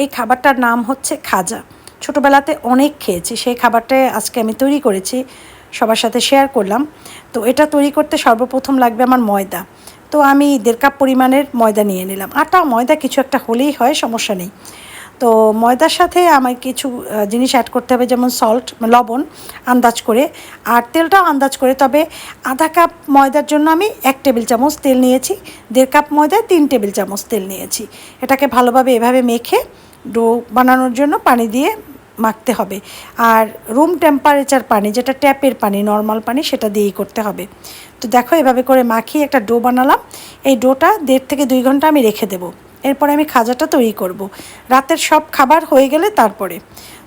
এই খাবারটার নাম হচ্ছে খাজা। ছোটোবেলাতে অনেক খেয়েছি, সেই খাবারটাই আজকে আমি তৈরি করেছি, সবার সাথে শেয়ার করলাম। তো এটা তৈরি করতে সর্বপ্রথম লাগবে আমার ময়দা। তো আমি দেড় কাপ পরিমাণের ময়দা নিয়ে নিলাম। আটা, ময়দা কিছু একটা হলেই হয়, সমস্যা নেই। তো ময়দার সাথে আমার কিছু জিনিস অ্যাড করতে হবে, যেমন সল্ট লবণ আন্দাজ করে। আর তেলটাও আন্দাজ করে, তবে আধা কাপ ময়দার জন্য আমি এক টেবিল চামচ তেল নিয়েছি, দেড় কাপ ময়দায় তিন টেবিল চামচ তেল নিয়েছি। এটাকে ভালোভাবে এভাবে মেখে ডো বানানোর জন্য পানি দিয়ে মাখতে হবে। আর রুম টেম্পারেচার পানি, যেটা ট্যাপের পানি নর্মাল পানি, সেটা দিয়েই করতে হবে। তো দেখো এভাবে করে মাখিয়ে একটা ডো বানালাম। এই ডোটা দেড় থেকে দুই ঘণ্টা আমি রেখে দেবো। এরপরে আমি খাজাটা তৈরি করব। রাতের সব খাবার হয়ে গেলে তারপরে।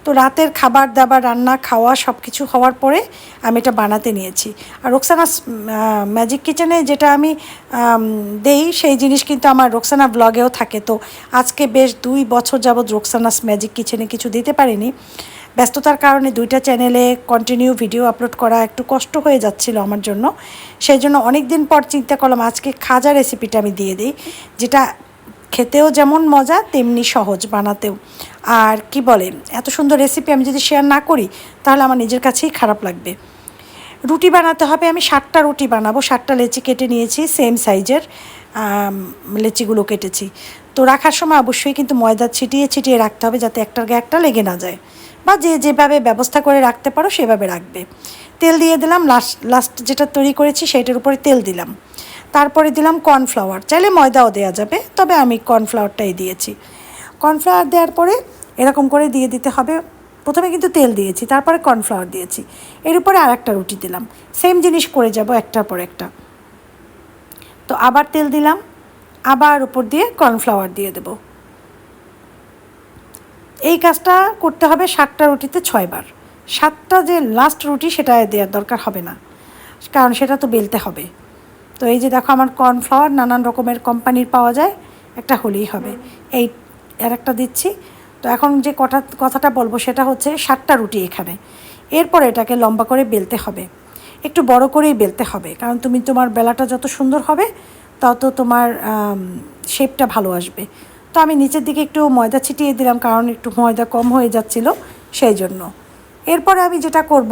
তো রাতের খাবার দাবার, রান্না, খাওয়া সব কিছু হওয়ার পরে আমি এটা বানাতে নিয়েছি। আর রোকসানা ম্যাজিক কিচেনে যেটা আমি দেই, সেই জিনিস কিন্তু আমার রোকসানা ব্লগেও থাকে। তো আজকে বেশ দুই বছর যাবৎ রোকসানাস ম্যাজিক কিচেনে কিছু দিতে পারিনি। ব্যস্ততার কারণে দুইটা চ্যানেলে কন্টিনিউ ভিডিও আপলোড করা একটু কষ্ট হয়ে যাচ্ছিল আমার জন্য। সেই জন্য অনেক দিন পর চিন্তা করলাম, আজকে খাজা রেসিপিটা আমি দিয়ে দিই, যেটা খেতেও যেমন মজা, তেমনি সহজ বানাতেও। আর কি বলে, এত সুন্দর রেসিপি আমি যদি শেয়ার না করি, তাহলে আমার নিজের কাছেই খারাপ লাগবে। রুটি বানাতে হবে, আমি ষাটটা রুটি বানাবো ষাটটা লেচি কেটে নিয়েছি সেম সাইজের লেচিগুলো কেটেছি। তো রাখার সময় অবশ্যই কিন্তু ময়দা ছিটিয়ে ছিটিয়ে রাখতে হবে, যাতে একটার গায়ে একটা লেগে না যায়। বা যে যেভাবে ব্যবস্থা করে রাখতে পারো, সেভাবে রাখবে। তেল দিয়ে দিলাম লাস্ট লাস্ট যেটা তৈরি করেছি, সেইটার উপরে তেল দিলাম। তারপরে দিলাম কর্নফ্লাওয়ার। চাইলে ময়দাও দেওয়া যাবে, তবে আমি কর্নফ্লাওয়ারটাই দিয়েছি। কর্নফ্লাওয়ার দেওয়ার পরে এরকম করে দিয়ে দিতে হবে। প্রথমে কিন্তু তেল দিয়েছি, তারপরে কর্নফ্লাওয়ার দিয়েছি। এর উপরে আর একটা রুটি দিলাম। সেম জিনিস করে যাব একটার পর একটা। তো আবার তেল দিলাম, আবার উপর দিয়ে কর্নফ্লাওয়ার দিয়ে দেব। এই কাজটা করতে হবে সাতটা রুটিতে ছয়বার। সাতটা যে লাস্ট রুটি সেটা দেওয়ার দরকার হবে না, কারণ সেটা তো বেলতে হবে। তো এই যে দেখো আমার কর্নফ্লাওয়ার নানান রকমের কোম্পানির পাওয়া যায়, একটা হলেই হবে। এই আর একটা দিচ্ছি। তো এখন যে কথা কথাটা বলব সেটা হচ্ছে সাতটা রুটি এখানে। এরপর এটাকে লম্বা করে বেলতে হবে। একটু বড় করেই বেলতে হবে, কারণ তুমি তোমার বেলাটা যত সুন্দর হবে, তত তোমার শেপটা ভালো আসবে। তো আমি নিচের দিকে একটু ময়দা ছিটিয়ে দিলাম, কারণ একটু ময়দা কম হয়ে যাচ্ছিল, সেই জন্য। এরপরে আমি যেটা করব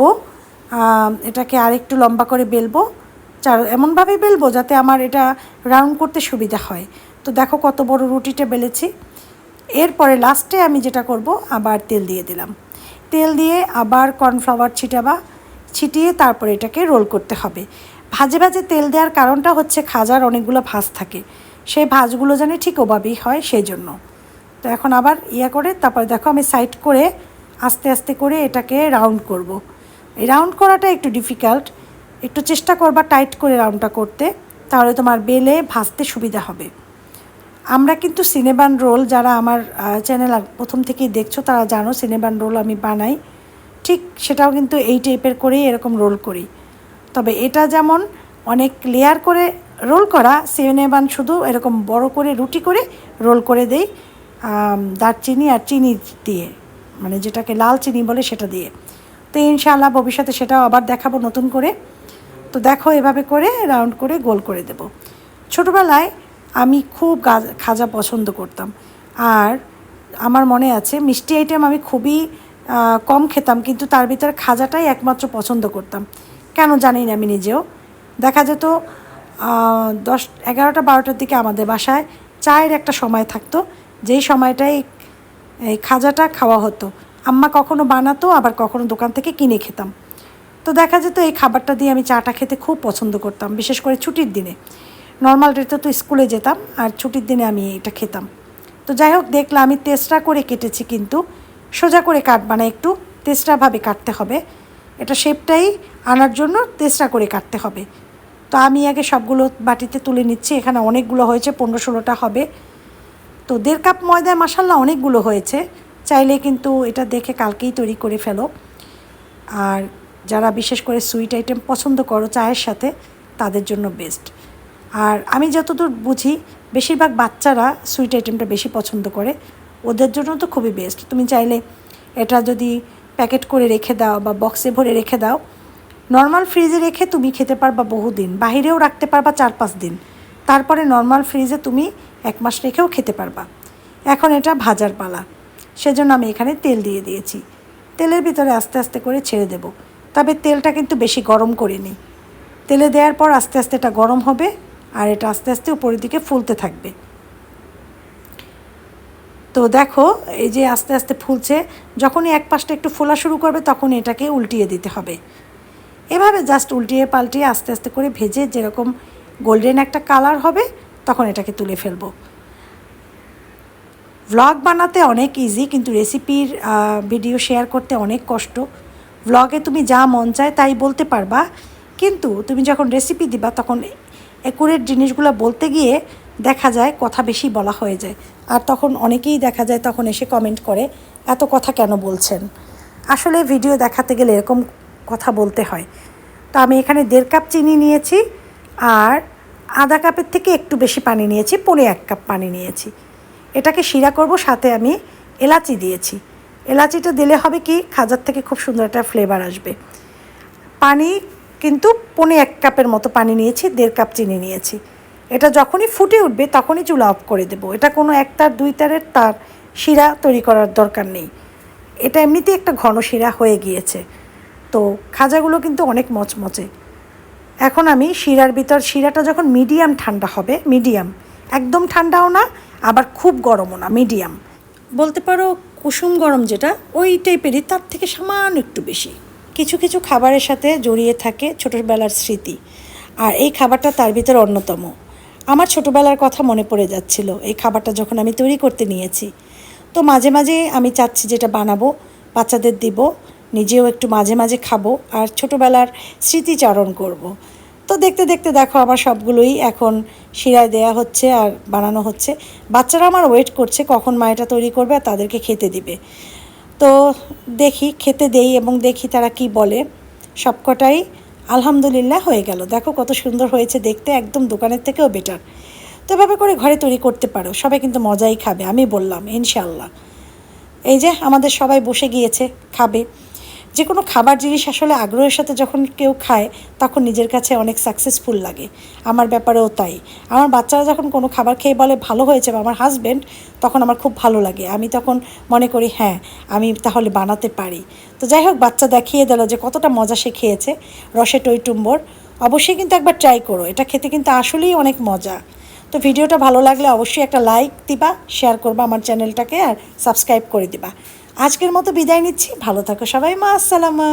এটাকে আরেকটু লম্বা করে বেলবো। চার, এমনভাবে বেলবো যাতে আমার এটা রাউন্ড করতে সুবিধা হয়। তো দেখো কত বড় রুটিটা বেলেছি এরপরে লাস্টে আমি যেটা করব, আবার তেল দিয়ে দিলাম। তেল দিয়ে আবার কর্নফ্লাওয়ার ছিটাবা, ছিটিয়ে তারপরে এটাকে রোল করতে হবে। ভাজে ভাজে তেল দেওয়ার কারণটা হচ্ছে খাজার অনেকগুলো ভাজ থাকে। সেই ভাজগুলো যেন ঠিক ওভাবেই হয় সেই জন্য তো এখন আবার ইয়া করে, তারপরে দেখো আমি সাইড করে আস্তে আস্তে করে এটাকে রাউন্ড করব। এই রাউন্ড করাটা একটু ডিফিকাল্ট একটু চেষ্টা করবা টাইট করে রাউন্ডটা করতে, তাহলে তোমার বেলে ভাজতে সুবিধা হবে। আমরা কিন্তু সিনেবান রোল যারা আমার চ্যানেল প্রথম থেকেই দেখছ, তারা জানো সিনেবান রোল আমি বানাই। ঠিক সেটাও কিন্তু এই টাইপের করেই এরকম রোল করি। তবে এটা যেমন অনেক লেয়ার করে রোল করা সিনেবান শুধু এরকম বড় করে, রুটি করে রোল করে দেই দারচিনি আর চিনি দিয়ে। মানে যেটাকে লাল চিনি বলে সেটা দিয়ে। তো ইনশাআল্লাহ ভবিষ্যতে সেটাও আবার দেখাবো নতুন করে। তো দেখো এভাবে করে রাউন্ড করে গোল করে দেব। ছোটোবেলায় আমি খুব খাজা পছন্দ করতাম। আর আমার মনে আছে, মিষ্টি আইটেম আমি খুবই কম খেতাম, কিন্তু তার ভিতরে খাজাটাই একমাত্র পছন্দ করতাম। কেন জানি না আমি নিজেও। দেখা যেত দশ, এগারোটা, বারোটার দিকে আমাদের বাসায় চায়ের একটা সময় থাকতো। যেই সময়টাই এই খাজাটা খাওয়া হতো। আম্মা কখনো বানাতো, আবার কখনো দোকান থেকে কিনে খেতাম। তো দেখা যেত এই খাবারটা দিয়ে আমি চাটা খেতে খুব পছন্দ করতাম, বিশেষ করে ছুটির দিনে। নর্মাল ডেতে তো স্কুলে যেতাম আর ছুটির দিনে আমি এটা খেতাম। তো যাই হোক, দেখলাম আমি তেসরা করে কেটেছি কিন্তু, সোজা করে কাটবা না একটু, তেসরাভাবে কাটতে হবে। এটা শেপটাই আনার জন্য তেসরা করে কাটতে হবে। তো আমি আগে সবগুলো বাটিতে তুলে নিচ্ছি, এখানে অনেকগুলো হয়েছে, পনেরো ষোলোটা হবে। তো দেড় কাপ ময়দায় মাসাল্লাহ অনেকগুলো হয়েছে। চাইলে কিন্তু এটা দেখে কালকেই তৈরি করে ফেলো। আর যারা বিশেষ করে সুইট আইটেম পছন্দ করো, চায়ের সাথে, তাদের জন্য বেস্ট আর আমি যতদূর বুঝি, বেশিরভাগ বাচ্চারা সুইট আইটেমটা বেশি পছন্দ করে। ওদের জন্য তো খুবই বেস্ট তুমি চাইলে এটা যদি প্যাকেট করে রেখে দাও বা বক্সে ভরে রেখে দাও নর্মাল ফ্রিজে রেখে তুমি খেতে পারবা বহুদিন। বাহিরেও রাখতে পারবা চার পাঁচ দিন। তারপরে নর্মাল ফ্রিজে তুমি এক মাস রেখেও খেতে পারবা। এখন এটা ভাজার পালা। সেজন্য আমি এখানে তেল দিয়ে দিয়েছি। তেলের ভিতরে আস্তে আস্তে করে ছেড়ে দেব। তবে তেলটা কিন্তু বেশি গরম করিনি তেলে দেওয়ার পর আস্তে আস্তে এটা গরম হবে আর এটা আস্তে আস্তে উপরের দিকে ফুলতে থাকবে। তো দেখো, এই যে আস্তে আস্তে ফুলছে, যখনই এক পাশটা একটু ফোলা শুরু করবে তখন এটাকে উল্টিয়ে দিতে হবে। এভাবে জাস্ট উল্টিয়ে পাল্টিয়ে আস্তে আস্তে করে ভেজে যেরকম গোল্ডেন একটা কালার হবে, তখন এটাকে তুলে ফেলব। ভ্লগ বানাতে অনেক ইজি কিন্তু রেসিপির ভিডিও শেয়ার করতে অনেক কষ্ট। ভ্লগে তুমি যা মন চায় তাই বলতে পারবা। কিন্তু তুমি যখন রেসিপি দিবা, তখন একুরেট জিনিসগুলো বলতে গিয়ে দেখা যায় কথা বেশি বলা হয়ে যায়। আর তখন অনেকেই দেখা যায় তখন এসে কমেন্ট করে, এত কথা কেন বলছেন? আসলে ভিডিও দেখাতে গেলে এরকম কথা বলতে হয়। তো আমি এখানে দেড় কাপ চিনি নিয়েছি, আর আধা কাপের থেকে একটু বেশি পানি নিয়েছি, পনে এক কাপ পানি নিয়েছি। এটাকে শিরা করব, সাথে আমি এলাচি দিয়েছি। এলাচিটা দিলে হবে কি, খাজার থেকে খুব সুন্দর একটা ফ্লেভার আসবে। পানি কিন্তু পনে এক কাপের মতো পানি নিয়েছি, দেড় কাপ চিনি নিয়েছি। এটা যখনই ফুটে উঠবে তখনই চুলা অফ করে দেবো। এটা কোনো এক তার, দুই তারের তার শিরা তৈরি করার দরকার নেই। এটা এমনিতেই একটা ঘন শিরা হয়ে গিয়েছে। তো খাজাগুলো কিন্তু অনেক মচমচে। এখন আমি শিরার ভিতর, শিরাটা যখন মিডিয়াম ঠান্ডা হবে, মিডিয়াম, একদম ঠান্ডাও না, আবার খুব গরমও না, মিডিয়াম। বলতে পারো কুসুম গরম যেটা, ওই টাইপেরই তার থেকে সামান্য একটু বেশি। কিছু কিছু খাবারের সাথে জড়িয়ে থাকে ছোটোবেলার স্মৃতি। আর এই খাবারটা তার ভিতরে অন্যতম। আমার ছোটোবেলার কথা মনে পড়ে যাচ্ছিল, এই খাবারটা যখন আমি তৈরি করতে নিয়েছি। তো মাঝে মাঝে আমি চাচ্ছি যেটা বানাবো, বাচ্চাদের দিব, নিজেও একটু মাঝে মাঝে খাব, আর ছোটোবেলার স্মৃতিচারণ করব। তো দেখতে দেখতে দেখো আমার সবগুলোই এখন শিরায় দেয়া হচ্ছে আর বানানো হচ্ছে। বাচ্চারা আমার ওয়েট করছে কখন মা এটা তৈরি করবে আর তাদেরকে খেতে দিবে। তো দেখি, খেতে দেই এবং দেখি তারা কি বলে। সবকটাই আলহামদুলিল্লাহ হয়ে গেল। দেখো কত সুন্দর হয়েছে দেখতে, একদম দোকানের থেকেও বেটার তো এভাবে করে ঘরে তৈরি করতে পারো, সবাই কিন্তু মজাই খাবে, আমি বললাম ইনশাল্লাহ এই যে আমাদের সবাই বসে গিয়েছে, খাবে। যে কোনো খাবার জিনিস আসলে আগ্রহের সাথে যখন কেউ খায়, তখন নিজের কাছে অনেক সাকসেসফুল লাগে। আমার ব্যাপারেও তাই। আমার বাচ্চারা যখন কোনো খাবার খেয়ে বলে, ভালো হয়েছে বা আমার হাজব্যান্ড তখন আমার খুব ভালো লাগে। আমি তখন মনে করি হ্যাঁ আমি তাহলে বানাতে পারি। তো যাই হোক, বাচ্চা দেখিয়ে দিল যে কতটা মজা সে খেয়েছে। রসে টইটুম্বর। অবশ্যই কিন্তু একবার ট্রাই করো। এটা খেতে কিন্তু আসলেই অনেক মজা। তো ভিডিওটা ভালো লাগলে অবশ্যই একটা লাইক দিবা শেয়ার করবা আমার চ্যানেলটাকে আর সাবস্ক্রাইব করে দিবা। আজকের মতো বিদায় নিচ্ছি। ভালো থাকো সবাই। মা আসসালামা